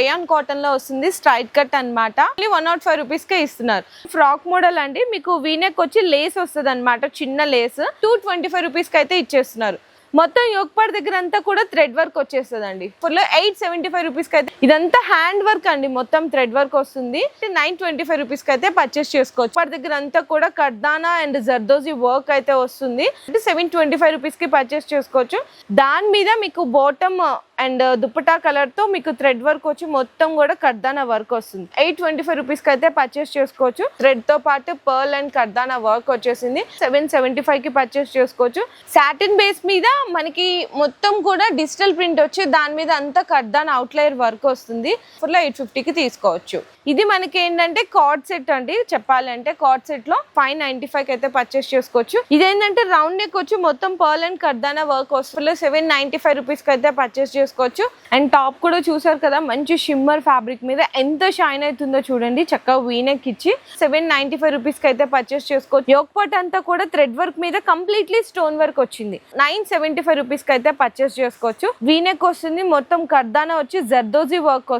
Rayon కాటన్లో వస్తుంది straight cut అన్నమాట. వన్ నాట్ ఫైవ్ రూపీస్ కే ఇస్తున్నారు. ఫ్రాక్ మోడల్ అండి మీకు వీనెక్ వచ్చి లేస్ వస్తుంది అనమాట చిన్న లేస్ టూ ట్వంటీ ఫైవ్ రూపీస్కి అయితే ఇచ్చేస్తున్నారు. మొత్తం యోగపాడ్ దగ్గర అంతా కూడా థ్రెడ్ వర్క్ వచ్చేస్తుంది అండి ఫుల్ ఎయిట్ సెవెంటీ ఫైవ్ రూపీస్కి అయితే ఇదంతా హ్యాండ్ వర్క్ అండి మొత్తం థ్రెడ్ వర్క్ వస్తుంది. నైన్ ట్వంటీ ఫైవ్ రూపీస్కి అయితే పర్చేస్ చేసుకోవచ్చు. వాటి దగ్గర అంతా కూడా కర్దానా అండ్ జర్దోజీ వర్క్ అయితే వస్తుంది. అంటే సెవెన్ ట్వంటీ ఫైవ్ రూపీస్కి పర్చేస్ చేసుకోవచ్చు. దాని మీద మీకు బాటమ్ అండ్ uh, దుప్పటా కలర్తో మీకు థ్రెడ్ వర్క్ వచ్చి మొత్తం కూడా కర్దానా వర్క్ వస్తుంది. ఎయిట్ ట్వంటీ ఫైవ్ రూపీస్కి అయితే పర్చేస్ చేసుకోవచ్చు. థ్రెడ్తో పాటు పర్ల్ అండ్ కర్దానా వర్క్ వచ్చేసింది. సెవెన్ సెవెంటీ ఫైవ్కి పర్చేస్ చేసుకోవచ్చు. సాటిన్ బేస్ మీద మనకి మొత్తం కూడా డిజిటల్ ప్రింట్ వచ్చి దాని మీద అంతా కర్దాన్ అవుట్లైర్ వర్క్ వస్తుంది. ఫుల్ ఎయిట్ ఫిఫ్టీకి తీసుకోవచ్చు. ఇది మనకి ఏంటంటే కార్డ్ సెట్ అండి. చెప్పాలంటే కార్డ్ సెట్లో ఫైవ్ నైన్టీ ఫైవ్ అయితే పర్చేస్ చేసుకోవచ్చు. ఇదేంటంటే రౌండ్ నెక్ వచ్చి మొత్తం పర్ల్ అండ్ కర్దానా వర్క్ వస్తుంది. సెవెన్ నైన్టీ ఫైవ్ రూపీస్కి అయితే పర్చేస్ చేసుకోవచ్చు అండ్ టాప్ కూడా చూసారు కదా మంచి షిమ్మర్ ఫ్యాబ్రిక్ మీద ఎంత షైన్ అవుతుందో చూడండి. చక్కగా వీనెక్ ఇచ్చి సెవెన్ నైన్టీ ఫైవ్ రూపీస్కి అయితే పర్చేస్ చేసుకోవచ్చు. యోక్ పాట్ అంతా కూడా థ్రెడ్ వర్క్ మీద కంప్లీట్లీ స్టోన్ వర్క్ వచ్చింది. నైన్ సెవెంటీ ఫైవ్ రూపీస్కి అయితే పర్చేస్ చేసుకోవచ్చు. వీనెక్ వస్తుంది మొత్తం కర్దానా వచ్చి జర్దోజీ వర్క్ వస్తుంది.